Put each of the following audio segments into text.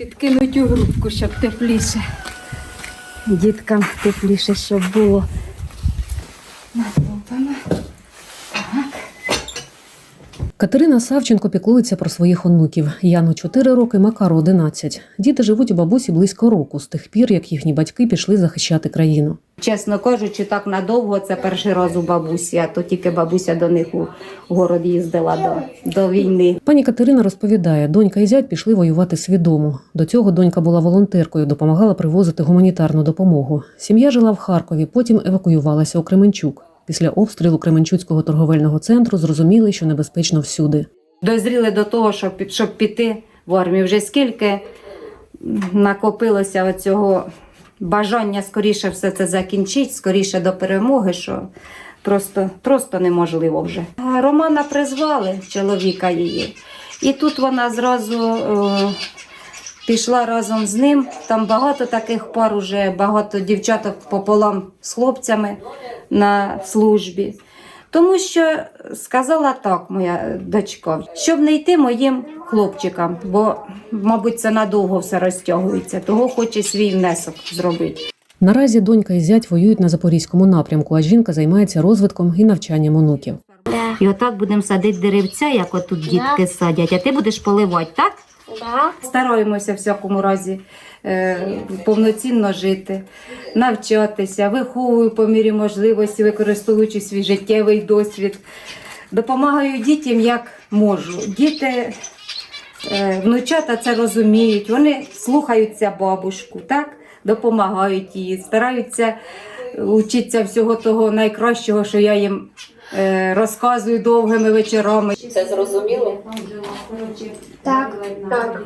Підкинуть у грубку, щоб тепліше. Діткам тепліше, щоб було. Натопимо. Катерина Савченко піклується про своїх онуків. Яну 4 роки, Макару 11. Діти живуть у бабусі близько року, з тих пір, як їхні батьки пішли захищати країну. Чесно кажучи, так надовго це перший раз у бабусі, а то тільки бабуся до них у город їздила до, до війни. Пані Катерина розповідає, донька і зять пішли воювати свідомо. До цього донька була волонтеркою, допомагала привозити гуманітарну допомогу. Сім'я жила в Харкові, потім евакуювалася у Кременчук. Після обстрілу Кременчуцького торговельного центру зрозуміли, що небезпечно всюди. Дозріли до того, щоб, щоб піти в армію. Вже скільки накопилося оцього бажання скоріше все це закінчити, скоріше до перемоги, що просто, просто неможливо вже. Романа призвали, чоловіка її, і тут вона зразу. е, Пішла разом з ним. Там багато таких пар, уже багато дівчаток пополам з хлопцями на службі. Тому що сказала так, моя дочка, щоб не йти моїм хлопчикам, бо, мабуть, це надовго все розтягується, того хоче свій внесок зробити. Наразі донька і зять воюють на запорізькому напрямку, а жінка займається розвитком і навчанням онуків. І отак будемо садити деревця, як отут дітки садять, а ти будеш поливати, так? Да. Стараємося в всякому разі е, повноцінно жити, навчатися, виховую по мірі можливості, використовуючи свій життєвий досвід. Допомагаю дітям як можу. Діти, е, внучата це розуміють, вони слухаються бабушку, так? допомагають їй, стараються вчитися всього того найкращого, що я їм е, розказую довгими вечорами. Це зрозуміло? Так, так.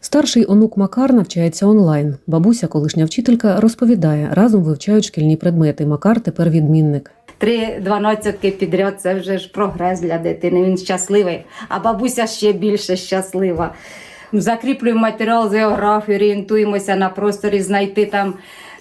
Старший онук Макар навчається онлайн. Бабуся, колишня вчителька, розповідає, разом вивчають шкільні предмети. Макар тепер відмінник. Три дванадцятки підряд це вже ж прогрес для дитини. Він щасливий, а бабуся ще більше щаслива. Закріплюємо матеріал з географії, орієнтуємося на просторі, знайти там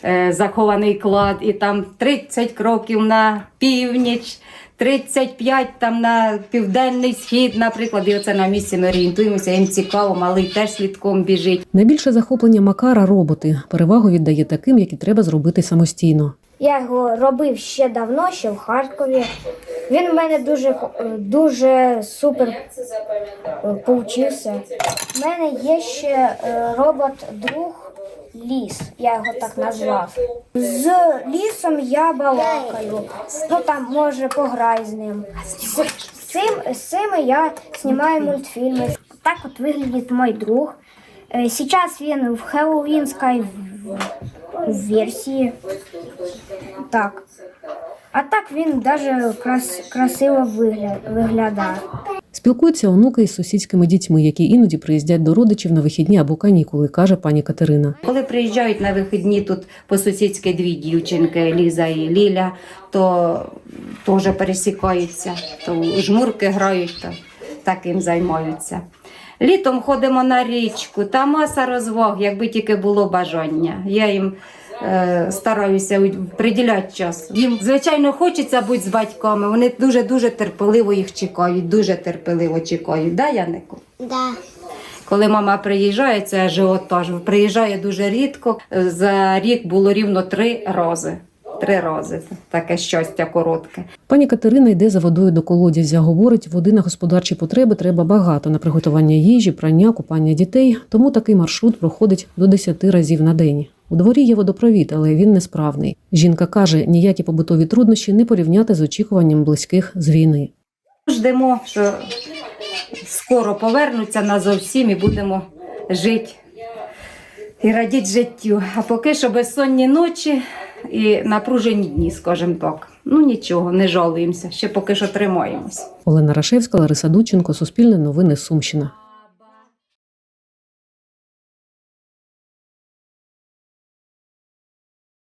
е, захований клад, і там 30 кроків на північ. 35 там на південний схід, наприклад, і оце на місці ми орієнтуємося. Їм цікаво, малий теж слідком біжить. Найбільше захоплення Макара роботи. Перевагу віддає таким, які треба зробити самостійно. Я його робив ще давно, ще в Харкові. Він в мене дуже, е, дуже супер е, повчився. У мене є ще е, робот-друг ліс, я його так назвав. З лісом я балакаю. Ну там може пограй з ним. З цим, з цими я знімаю мультфільми. Так от виглядить мій друг. Е, Сейчас він в Хеллоуінській версії. Так. А так він даже крас, красиво вигля, виглядає. Спілкуються онуки із сусідськими дітьми, які іноді приїздять до родичів на вихідні або канікули, каже пані Катерина. Коли приїжджають на вихідні тут по сусідськи дві дівчинки, Ліза і Ліля, то теж пересікаються, то жмурки грають, то таким займаються. Літом ходимо на річку, та маса розваг, якби тільки було бажання. Я їм стараюся у- приділяти час. Їм, звичайно, хочеться бути з батьками. Вони дуже-дуже терпеливо їх чекають, дуже терпеливо чекають. Да, Янику? Да. Коли мама приїжджає, це ажіотаж. Приїжджає дуже рідко. За рік було рівно три рази. Три рази. Таке щастя коротке. Пані Катерина йде за водою до колодязя. Говорить, води на господарчі потреби треба багато на приготування їжі, прання, купання дітей. Тому такий маршрут проходить до 10 разів на день. У дворі є водопровід, але він несправний. Жінка каже, ніякі побутові труднощі не порівняти з очікуванням близьких з війни. Ждемо, що скоро повернуться назовсім і будемо жити і радіти життю. А поки що безсонні ночі і напружені дні, скажімо так. Ну нічого, не жалуємося, ще поки що тримаємось. Олена Рашевська, Лариса Дудченко, Суспільне новини Сумщина.